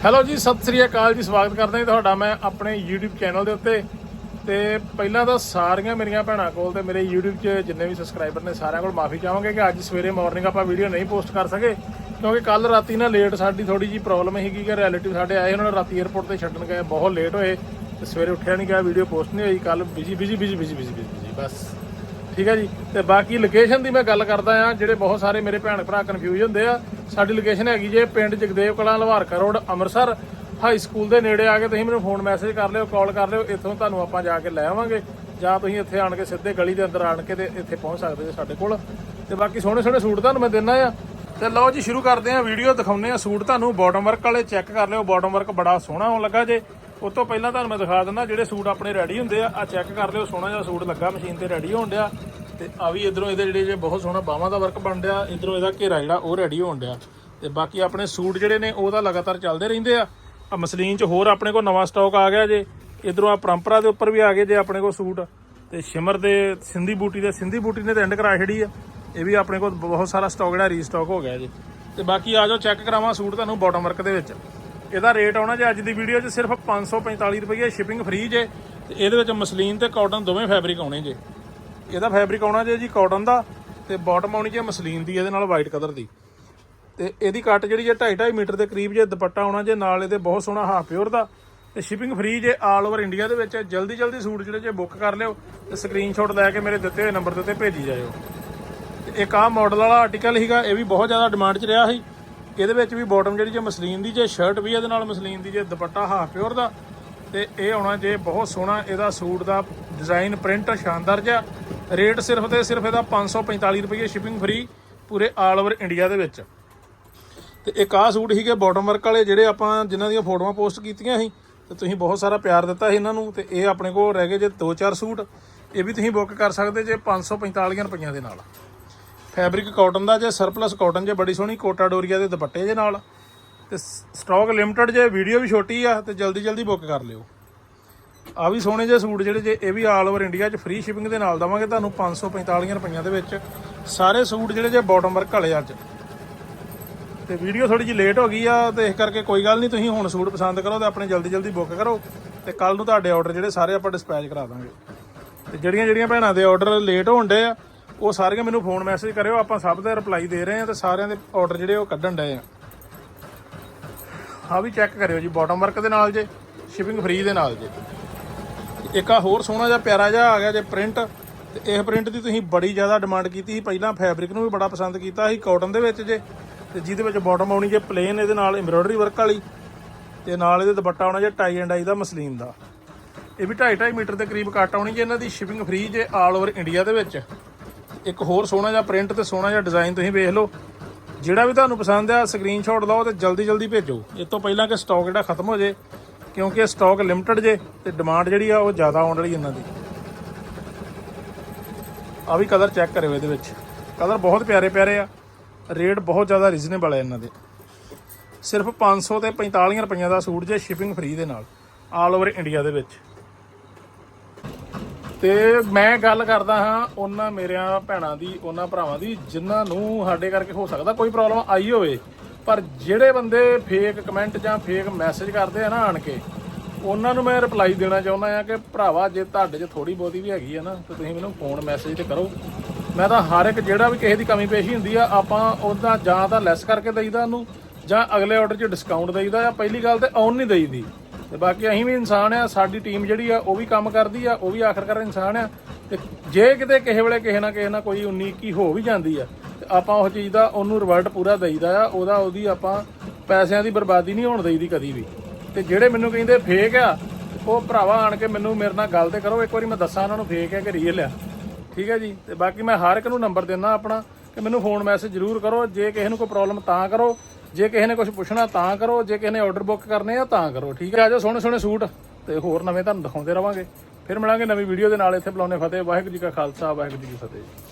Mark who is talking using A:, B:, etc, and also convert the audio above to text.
A: Hello ਜੀ ਸਤਿ ਸ੍ਰੀ ਅਕਾਲ ਜੀ ਸਵਾਗਤ ਕਰਦਾ ਜੀ ਤੁਹਾਡਾ ਮੈਂ ਆਪਣੇ YouTube ਚੈਨਲ ਦੇ ਉੱਤੇ ਤੇ ਪਹਿਲਾਂ ਤਾਂ ਸਾਰੀਆਂ ਮੇਰੀਆਂ ਭੈਣਾਂ ਕੋਲ ਤੇ ਮੇਰੇ YouTube 'ਚ ਜਿੰਨੇ ਵੀ ਸਬਸਕ੍ਰਾਈਬਰ ਨੇ ਸਾਰਿਆਂ ਕੋਲ ਮਾਫੀ ਚਾਹਾਂਗੇ ਕਿ ਅੱਜ ਸਵੇਰੇ ਮਾਰਨਿੰਗ ਆਪਾਂ ਵੀਡੀਓ ਨਹੀਂ ਪੋਸਟ ਕਰ ਸਕੇ ਕਿਉਂਕਿ ਕੱਲ ਰਾਤੀ ਨਾ ਲੇਟ ਸਾਡੀ ਥੋੜੀ ਜੀ ਪ੍ਰੋਬਲਮ ਹੈਗੀ ਕਿ ਰਿਲੇਟਿਵ ਸਾਡੇ ਆਏ ਉਹਨਾਂ ਨੇ ਰਾਤੀ 에어ਪੋਰਟ ਤੇ ਛੱਡਣ ਗਏ ਬਹੁਤ ਲੇਟ ਹੋਏ ਤੇ ਸਵੇਰੇ ਉੱਠਿਆ ਨਹੀਂ ਗਿਆ ਵੀਡੀਓ ਪੋਸਟ ਨਹੀਂ ਹੋਈ ਕੱਲ busy busy busy busy busy busy ਬਸ ਠੀਕ ਹੈ ਜੀ? ਤੇ ਬਾਕੀ ਲੋਕੇਸ਼ਨ ਦੀ ਮੈਂ ਗੱਲ ਕਰਦਾ ਆ ਜਿਹੜੇ ਬਹੁਤ ਸਾਰੇ ਮੇਰੇ ਭੈਣ ਭਰਾ ਕਨਫਿਊਜ਼ ਹੁੰਦੇ ਆ। ਸਾਡੀ ਲੋਕੇਸ਼ਨ ਹੈਗੀ ਜੇ ਪਿੰਡ Jagdev Kalan Lavarka road Amritsar high school ਦੇ ਨੇੜੇ ਆ ਕੇ ਤੁਸੀਂ ਮੈਨੂੰ ਫੋਨ ਮੈਸੇਜ ਕਰ ਲਿਓ ਕਾਲ ਕਰ ਲਿਓ, ਇੱਥੋਂ ਤੁਹਾਨੂੰ ਆਪਾਂ ਜਾ ਕੇ ਲੈ ਆਵਾਂਗੇ। ਜਾਂ ਤੁਸੀਂ ਇੱਥੇ ਆਣ ਕੇ ਸਿੱਧੇ ਗਲੀ ਦੇ ਅੰਦਰ ਆਣ ਕੇ ਤੇ ਇੱਥੇ ਪਹੁੰਚ ਸਕਦੇ ਜੇ ਸਾਡੇ ਕੋਲ। ਤੇ ਬਾਕੀ ਸੋਹਣੇ ਸੋਹਣੇ ਸੂਟ ਤੁਹਾਨੂੰ ਮੈਂ ਦਿੰਦਾ ਆ। ਤੇ ਲਓ ਜੀ, ਸ਼ੁਰੂ ਕਰਦੇ ਆ ਵੀਡੀਓ ਦਿਖਾਉਂਦੇ ਆ ਸੂਟ ਤੁਹਾਨੂੰ ਬਾਟਮ ਵਰਕ ਵਾਲੇ ਚੈੱਕ ਕਰ ਲਿਓ ਬਾਟਮ ਵਰਕ ਬੜਾ ਸੋਹਣਾ ਹੋਣ ਲੱਗਾ ਜੇ। ਉਸ ਤੋਂ ਪਹਿਲਾਂ ਤੁਹਾਨੂੰ ਮੈਂ ਦਿਖਾ ਦਿੰਦਾ ਜਿਹੜੇ ਸੂਟ ਆਪਣੇ ਰੈਡੀ ਹੁੰਦੇ ਆ ਆ ਚੈੱਕ ਕਰ ਲਿਓ, ਸੋਹਣਾ ਜਿਹਾ ਸੂਟ ਲੱਗਾ ਮਸ਼ੀਨ ਤੇ ਰੈਡੀ ਹੋਣ ਡਿਆ। ਤੇ ਆ ਵੀ ਇਧਰੋਂ ਇਹਦੇ ਜਿਹੜੇ ਜੇ ਬਹੁਤ ਸੋਹਣਾ ਬਾਹਾਂ ਦਾ ਵਰਕ ਬਣ ਰਿਹਾ, ਇਧਰੋਂ ਇਹਦਾ ਘੇਰਾ ਜਿਹੜਾ ਉਹ ਰੈਡੀ ਹੋਣ ਡਿਆ। ਤੇ ਬਾਕੀ ਆਪਣੇ ਸੂਟ ਜਿਹੜੇ ਨੇ, ਉਹ ਤਾਂ ਲਗਾਤਾਰ ਚੱਲਦੇ ਰਹਿੰਦੇ ਆ। ਆ ਮਸਲੀਨ ਚ ਹੋਰ ਆਪਣੇ ਕੋਲ ਨਵਾਂ ਸਟਾਕ ਆ ਗਿਆ ਜੇ। ਇਧਰੋਂ ਆ ਪਰੰਪਰਾ ਦੇ ਉੱਪਰ ਵੀ ਆ ਗਏ ਜੇ ਆਪਣੇ ਕੋਲ ਸੂਟ। ਤੇ ਸ਼ਿਮਰ ਦੇ ਸਿੰਧੀ ਬੂਟੀ ਦੇ ਸਿੰਧੀ ਬੂਟੀ ਨੇ ਤਾਂ ਐਂਡ ਕਰਾ ਛੜੀ ਆ। ਇਹ ਵੀ ਆਪਣੇ ਕੋਲ ਬਹੁਤ ਸਾਰਾ ਸਟਾਕ ਜਿਹੜਾ ਰੀਸਟਾਕ ਹੋ ਗਿਆ ਜੀ। ਤੇ ਬਾਕੀ ਆ ਜਾਓ ਚੈੱਕ ਕਰਾਵਾਂ ਸੂਟ ਤੁਹਾਨੂੰ ਬਾਟਮ ਵਰਕ ਦੇ ਵਿੱਚ। ਇਹਦਾ ਰੇਟ ਆਉਣਾ ਜੇ ਅੱਜ ਦੀ ਵੀਡੀਓ 'ਚ ਸਿਰਫ 545 ਰੁਪਏ ਸ਼ਿਪਿੰਗ ਫ੍ਰੀ ਜੇ। ਤੇ ਇਹਦੇ ਵਿੱਚ ਮਸਲੀਨ ਤੇ ਕਾਟਨ ਦੋਵੇਂ ਫੈਬਰਿਕ ਆਉਣੇ ਜੇ। ਇਹਦਾ ਫੈਬਰਿਕ ਆਉਣਾ ਜੇ ਜੀ ਕਾਟਨ ਦਾ ਤੇ ਬਾਟਮ ਆਉਣੀ ਜੇ ਮਸਲੀਨ ਦੀ, ਇਹਦੇ ਨਾਲ ਵਾਈਟ ਕਲਰ ਦੀ। ਤੇ ਇਹਦੀ ਕੱਟ ਜਿਹੜੀ ਜੇ 2.5 ਮੀਟਰ ਦੇ ਕਰੀਬ ਜੇ ਦੁਪੱਟਾ ਆਉਣਾ ਜੇ, ਨਾਲ ਇਹਦੇ ਬਹੁਤ ਸੋਹਣਾ ਹਾਫ ਪਿਓਰ ਦਾ। ਤੇ ਸ਼ਿਪਿੰਗ ਫ੍ਰੀ ਜੇ ਆਲ ਓਵਰ ਇੰਡੀਆ ਦੇ ਵਿੱਚ, ਜਲਦੀ ਜਲਦੀ ਸੂਟ ਜਿਹੜੇ ਜੇ ਬੁੱਕ ਕਰ ਲਿਓ ਤੇ ਸਕਰੀਨਸ਼ਾਟ ਲੈ ਕੇ ਮੇਰੇ ਦਿੱਤੇ ਹੋਏ ਨੰਬਰ ਦੇ ਉੱਤੇ ਭੇਜੀ ਜਾਇਓ। ਤੇ ਇੱਕ ਆਹ ਮਾਡਲ ਵਾਲਾ ਆਰਟੀਕਲ ਸੀਗਾ, ਇਹ ਵੀ ਬਹੁਤ ਜ਼ਿਆਦਾ ਡਿਮਾਂਡ 'ਚ ਰਿਹਾ ਸੀ। ਇਹਦੇ ਵਿੱਚ ਵੀ ਬਾਟਮ ਜਿਹੜੀ ਜੇ ਮਸਲੀਨ ਦੀ ਜੇ ਸ਼ਰਟ ਵੀ ਇਹਦੇ ਨਾਲ ਮਸਲੀਨ ਦੀ ਜੇ ਦੁਪੱਟਾ ਹਾਫ ਪਿਓਰ ਦਾ। ਤੇ ਇਹ ਆਉਣਾ ਜੇ ਬਹੁਤ ਸੋਹਣਾ, ਇਹਦਾ ਸੂਟ ਦਾ ਡਿਜ਼ਾਈਨ ਪ੍ਰਿੰਟ ਸ਼ਾਨਦਾਰ ਜਿਹਾ। ਰੇਟ ਸਿਰਫ ਤੇ ਸਿਰਫ ਇਹਦਾ 545 ਰੁਪਏ ਸ਼ਿਪਿੰਗ ਫ੍ਰੀ ਪੂਰੇ ਆਲ ਓਵਰ ਇੰਡੀਆ ਦੇ ਵਿੱਚ। ਤੇ ਇੱਕ ਆਹ ਸੂਟ ਸੀਗੇ ਬਾਟਮ ਵਰਕ ਵਾਲੇ, ਜਿਹੜੇ ਆਪਾਂ ਜਿਨ੍ਹਾਂ ਦੀਆਂ ਫੋਟੋਆਂ ਪੋਸਟ ਕੀਤੀਆਂ ਸੀ, ਤੇ ਤੁਸੀਂ ਬਹੁਤ ਸਾਰਾ ਪਿਆਰ ਦਿੱਤਾ ਸੀ ਇਹਨਾਂ ਨੂੰ, ਤੇ ਇਹ ਆਪਣੇ ਕੋਲ ਰਹਿ ਗਏ ਜੇ 2-4 ਸੂਟ। ਇਹ ਵੀ ਤੁਸੀਂ ਬੁੱਕ ਕਰ ਸਕਦੇ ਜੇ 545 ਰੁਪਈਆਂ ਦੇ ਨਾਲ। ਫੈਬਰਿਕ ਕਾਟਨ ਦਾ ਜੇ ਸਰਪਲਸ ਕਾਟਨ ਜੇ, ਬੜੀ ਸੋਹਣੀ ਕੋਟਾ ਡੋਰੀਆ ਦੇ ਦੁਪੱਟੇ ਜੇ ਨਾਲ। ਤੇ ਸਟਾਕ ਲਿਮਟਿਡ ਜੇ ਵੀਡੀਓ ਵੀ ਛੋਟੀ ਆ, ਤੇ ਜਲਦੀ ਜਲਦੀ ਬੁੱਕ ਕਰ ਲਿਓ। ਆ ਵੀ ਸੋਹਣੇ ਜਿਹੇ ਸੂਟ ਜਿਹੜੇ ਜੇ ਇਹ ਵੀ ਆਲ ਓਵਰ ਇੰਡੀਆ 'ਚ ਫ੍ਰੀ ਸ਼ਿਪਿੰਗ ਦੇ ਨਾਲ ਦਵਾਂਗੇ, ਤੁਹਾਨੂੰ 545 ਰੁਪਈਆਂ ਦੇ ਵਿੱਚ ਸਾਰੇ ਸੂਟ ਜਿਹੜੇ ਜੇ ਬਾਟਮ ਵਰਕ ਵਾਲੇ ਅੱਜ। ਤੇ ਵੀਡੀਓ ਥੋੜੀ ਜਿਹੀ ਲੇਟ ਹੋ ਗਈ ਆ, ਤੇ ਇਸ ਕਰਕੇ ਕੋਈ ਗੱਲ ਨਹੀਂ, ਤੁਸੀਂ ਹੁਣ ਸੂਟ ਪਸੰਦ ਕਰੋ ਤੇ ਆਪਣੇ ਜਲਦੀ ਜਲਦੀ ਬੁੱਕ ਕਰੋ ਤੇ ਕੱਲ ਨੂੰ ਤੁਹਾਡੇ ਆਰਡਰ ਜਿਹੜੇ ਸਾਰੇ ਆਪਾਂ ਡਿਸਪੈਚ ਕਰਾ ਦਾਂਗੇ। ਤੇ ਜਿਹੜੀਆਂ ਜਿਹੜੀਆਂ ਭੈਣਾਂ ਦੇ ਆਰਡਰ ਲੇਟ ਹੋਣ ਡੇ ਆ, ਉਹ ਸਾਰੀਆਂ ਮੈਨੂੰ ਫੋਨ ਮੈਸੇਜ ਕਰਿਓ, ਆਪਾਂ ਸਭ ਦਾ ਰਿਪਲਾਈ ਦੇ ਰਹੇ ਆ ਤੇ ਸਾਰਿਆਂ ਦੇ ਆਰਡਰ ਜਿਹੜੇ ਉਹ ਕੱਢਣ ਡਏ ਆ। ਆ ਵੀ ਚੈੱਕ ਕਰਿਓ ਜੀ ਬਾਟਮ ਵਰਕ ਦੇ ਨਾਲ ਜੇ ਸ਼ਿਪਿੰਗ ਫ੍ਰੀ ਦੇ ਨਾਲ ਜੇ। ਇੱਕ ਆ ਹੋਰ ਸੋਹਣਾ ਜਿਹਾ ਪਿਆਰਾ ਜਿਹਾ ਆ ਗਿਆ ਜੇ ਪ੍ਰਿੰਟ ਤੇ ਇਹ ਪ੍ਰਿੰਟ ਦੀ ਤੁਸੀਂ ਬੜੀ ਜ਼ਿਆਦਾ ਡਿਮਾਂਡ ਕੀਤੀ ਸੀ। ਪਹਿਲਾਂ ਫੈਬਰਿਕ ਨੂੰ ਵੀ ਬੜਾ ਪਸੰਦ ਕੀਤਾ ਸੀ ਕਾਟਨ ਦੇ ਵਿੱਚ ਜੇ, ਤੇ ਜਿਹਦੇ ਵਿੱਚ ਬਾਟਮ ਆਉਣੀ ਜੇ ਪਲੇਨ ਇਹਦੇ ਨਾਲ ਐਮਬ੍ਰੋਇਡਰੀ ਵਰਕ ਵਾਲੀ, ਤੇ ਨਾਲ ਇਹਦੇ ਦੁਪੱਟਾ ਆਉਣਾ ਜੇ tie and I the muslin ਦਾ। ਇਹ ਵੀ 2.5 ਮੀਟਰ ਦੇ ਕਰੀਬ ਕੱਟ ਆਉਣੀ ਜੇ ਇਹਨਾਂ ਦੀ ਸ਼ਿਪਿੰਗ ਫ੍ਰੀ ਜੇ ਆਲ ਓਵਰ ਇੰਡੀਆ ਦੇ ਵਿੱਚ। ਇੱਕ ਹੋਰ ਸੋਹਣਾ ਜਿਹਾ ਪ੍ਰਿੰਟ ਤੇ ਸੋਹਣਾ ਜਿਹਾ ਡਿਜ਼ਾਈਨ ਤੁਸੀਂ ਵੇਖ ਲਓ। ਜਿਹੜਾ ਵੀ ਤੁਹਾਨੂੰ ਪਸੰਦ ਆ ਸਕਰੀਨਸ਼ਾਟ ਲਓ ਤੇ ਜਲਦੀ ਜਲਦੀ ਭੇਜੋ। ਇਸ ਤੋਂ ਪਹਿਲਾਂ ਕਿ ਸਟਾਕ ਜਿਹੜਾ ਖਤਮ ਹੋ ਜੇ ਕਿਉਂਕਿ ਸਟਾਕ ਲਿਮਟਿਡ ਜੇ ਤੇ ਡਿਮਾਂਡ ਜਿਹੜੀ ਆ ਉਹ ਜ਼ਿਆਦਾ ਆਉਣ ਵਾਲੀ ਇਹਨਾਂ ਦੀ। ਆ ਵੀ ਕਲਰ ਚੈੱਕ ਕਰਿਓ ਇਹਦੇ ਵਿੱਚ। ਕਲਰ ਬਹੁਤ ਪਿਆਰੇ ਪਿਆਰੇ ਆ। ਰੇਟ ਬਹੁਤ ਜ਼ਿਆਦਾ ਰੀਜ਼ਨੇਬਲ ਹੈ ਇਹਨਾਂ ਦੇ। ਸਿਰਫ 500 ਤੇ 45 ਰੁਪਈਆ ਦਾ ਸੂਟ ਜੇ ਸ਼ਿਪਿੰਗ ਫ੍ਰੀ ਦੇ ਨਾਲ ਆਲ ਓਵਰ ਇੰਡੀਆ ਦੇ ਵਿੱਚ। ਤੇ ਮੈਂ ਗੱਲ ਕਰਦਾ ਹਾਂ ਉਹਨਾਂ ਮੇਰਿਆਂ ਭੈਣਾਂ ਦੀ, ਉਹਨਾਂ ਭਰਾਵਾਂ ਦੀ, ਜਿਨ੍ਹਾਂ ਨੂੰ ਸਾਡੇ ਕਰਕੇ ਹੋ ਸਕਦਾ ਕੋਈ ਪ੍ਰੋਬਲਮ ਆਈ ਹੋਵੇ। ਪਰ ਜਿਹੜੇ ਬੰਦੇ ਫੇਕ ਕਮੈਂਟ ਜਾਂ ਫੇਕ ਮੈਸੇਜ ਕਰਦੇ ਆ ਨਾ ਆਣ ਕੇ, ਉਹਨਾਂ ਨੂੰ ਮੈਂ ਰਿਪਲਾਈ ਦੇਣਾ ਚਾਹੁੰਦਾ ਆ ਕਿ ਭਰਾਵਾ, ਜੇ ਤੁਹਾਡੇ 'ਚ ਥੋੜੀ ਬਹੁਤੀ ਵੀ ਹੈਗੀ ਆ ਨਾ, ਤਾਂ ਤੁਸੀਂ ਮੈਨੂੰ ਫੋਨ ਮੈਸੇਜ ਤੇ ਕਰੋ। ਮੈਂ ਤਾਂ ਹਰ ਇੱਕ ਜਿਹੜਾ ਵੀ ਕਿਸੇ ਦੀ ਕਮੀ ਪੇਸ਼ੀ ਹੁੰਦੀ ਆ, ਆਪਾਂ ਉਹਦਾ ਜਾਂ ਤਾਂ ਲੈਸ ਕਰਕੇ ਦਈਦਾ ਉਹਨੂੰ, ਜਾਂ ਅਗਲੇ ਆਰਡਰ 'ਚ ਡਿਸਕਾਊਂਟ ਦਈਦਾ ਆ। ਪਹਿਲੀ ਗੱਲ ਤੇ ਆਉਣ ਨਹੀਂ ਦਈਦੀ। ਤੇ ਬਾਕੀ ਅਸੀਂ ਵੀ ਇਨਸਾਨ ਆ, ਸਾਡੀ ਟੀਮ ਜਿਹੜੀ ਆ, ਉਹ ਵੀ ਕੰਮ ਕਰਦੀ ਆ, ਉਹ ਵੀ ਆਖਰਕਾਰ ਇਨਸਾਨ ਆ। ਤੇ ਜੇ ਕਿਤੇ ਕਿਸੇ ਵੇਲੇ ਕਿਸੇ ਨਾ ਕਿਸੇ ਨਾਲ ਕੋਈ 19 ਕੀ ਹੋ ਵੀ ਜਾਂਦੀ ਆ ਆਪਾਂ ਉਹ ਚੀਜ਼ ਦਾ, ਉਹਨੂੰ ਰਿਵਰਟ ਪੂਰਾ ਦੇਈਦਾ ਆ, ਉਹਦਾ ਉਹਦੀ ਆਪਾਂ ਪੈਸਿਆਂ ਦੀ ਬਰਬਾਦੀ ਨਹੀਂ ਹੋਣ ਦੇਈਦੀ ਕਦੀ ਵੀ। ਤੇ ਜਿਹੜੇ ਮੈਨੂੰ ਕਹਿੰਦੇ ਫੇਕ ਆ, ਉਹ ਭਰਾਵਾ ਆਣ ਕੇ ਮੈਨੂੰ ਮੇਰੇ ਨਾਲ ਗੱਲ ਤੇ ਕਰੋ, ਇੱਕ ਵਾਰੀ ਮੈਂ ਦੱਸਾਂ ਉਹਨਾਂ ਨੂੰ ਫੇਕ ਹੈ ਕਿ ਰੀਅਲ ਆ। ਠੀਕ ਹੈ ਜੀ? ਤੇ ਬਾਕੀ ਮੈਂ ਹਰ ਇੱਕ ਨੂੰ ਨੰਬਰ ਦਿੰਦਾ ਆਪਣਾ, ਕਿ ਮੈਨੂੰ ਫੋਨ ਮੈਸੇਜ ਜ਼ਰੂਰ ਕਰੋ, ਜੇ ਕਿਸੇ ਨੂੰ ਕੋਈ ਪ੍ਰੋਬਲਮ ਤਾਂ ਕਰੋ, ਜੇ ਕਿਸੇ ਨੇ ਕੁਝ ਪੁੱਛਣਾ ਤਾਂ ਕਰੋ, ਜੇ ਕਿਸੇ ਨੇ ਆਰਡਰ ਬੁੱਕ ਕਰਨੇ ਆ ਤਾਂ ਕਰੋ, ਠੀਕ ਹੈ? ਆਜੋ ਸੋਹਣੇ ਸੋਹਣੇ ਸੂਟ, ਤੇ ਹੋਰ ਨਵੇਂ ਤੁਹਾਨੂੰ ਦਿਖਾਉਂਦੇ ਰਵਾਂਗੇ। ਫਿਰ ਮਿਲਾਂਗੇ ਨਵੀਂ ਵੀਡੀਓ ਦੇ ਨਾਲ, ਇੱਥੇ ਬੁਲਾਉਣੇ ਫਤਿਹ, ਵਾਹਿਗੁਰੂ ਜੀ ਕਾ ਖਾਲਸਾ, ਵਾਹਿਗੁਰੂ ਜੀ ਕੀ ਫਤਿਹ।